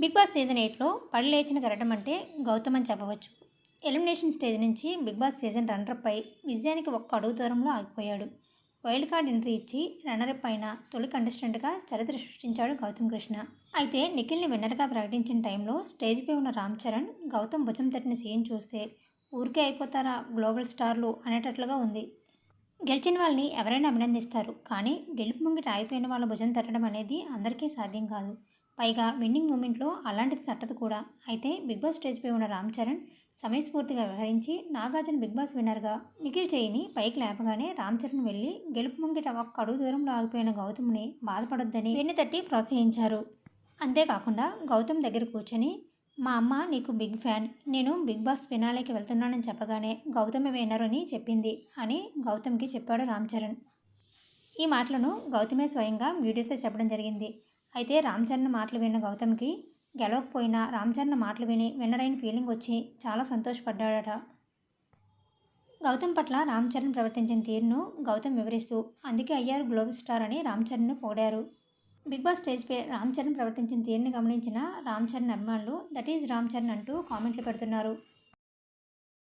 Big boss season ఎయిట్లో పడి లేచిన గరటం అంటే గౌతమ్ అని చెప్పవచ్చు. ఎలిమినేషన్ స్టేజ్ నుంచి బిగ్ బాస్ సీజన్ రన్నర్పై విజయానికి ఒక్క అడుగు దూరంలో ఆగిపోయాడు. వైల్డ్ కార్డ్ ఎంట్రీ ఇచ్చి రన్నరప్ పైన తొలి కంటెస్టెంట్గా చరిత్ర సృష్టించాడు గౌతమ్ కృష్ణ. అయితే నిఖిల్ని విన్నర్గా ప్రకటించిన టైంలో స్టేజ్పై ఉన్న రామ్ చరణ్ గౌతమ్ భుజం తట్టిన సీన్ చూస్తే ఊరికే అయిపోతారా గ్లోబల్ స్టార్లు అనేటట్లుగా ఉంది. గెలిచిన వాళ్ళని ఎవరైనా అభినందిస్తారు కానీ గెలుపు ముంగిట ఆగిపోయిన వాళ్ళ భుజం తట్టడం అనేది అందరికీ సాధ్యం కాదు. పైగా విన్నింగ్ మూమెంట్లో అలాంటిది తట్టదు కూడా. అయితే బిగ్ బాస్ స్టేజ్పై ఉన్న రామ్ చరణ్ సమయస్ఫూర్తిగా వ్యవహరించి నాగార్జున బిగ్ బాస్ విన్నర్గా నిఖిల్ చేయిని పైకి లేపగానే రామ్ చరణ్ వెళ్ళి గెలుపు ముంగిట ఒక్క అడుగు దూరంలో ఆగిపోయిన గౌతమ్ని బాధపడొద్దని వెన్ను తట్టి ప్రోత్సహించారు. అంతేకాకుండా గౌతమ్ దగ్గర కూర్చొని మా అమ్మ నీకు బిగ్ ఫ్యాన్ నేను బిగ్ బాస్ ఫినాలేకి వెళ్తున్నానని చెప్పగానే గౌతమి విన్నర్ అని చెప్పింది అని గౌతమ్కి చెప్పాడు రామ్ చరణ్. ఈ మాటలను గౌతమే స్వయంగా వీడియోతో చెప్పడం జరిగింది. అయితే రామ్ చరణ్ మాటలు విన్న గౌతమ్కి గెలవకపోయినా రామ్ చరణ్ మాటలు విని విన్నరైన ఫీలింగ్ వచ్చి చాలా సంతోషపడ్డాడట. గౌతమ్ పట్ల రామ్ చరణ్ ప్రవర్తించిన తీరును గౌతమ్ వివరిస్తూ అందుకే అయ్యారు గ్లోబల్ స్టార్ అని రామ్ చరణ్ను పొగిడారు బిగ్ బాస్ స్టేజ్పై రామ్ చరణ్ ప్రవర్తించిన తీరుని గమనించిన రామ్ చరణ్ అభిమానులు దట్ ఈజ్ రామ్ చరణ్ అంటూ కామెంట్లు పెడుతున్నారు.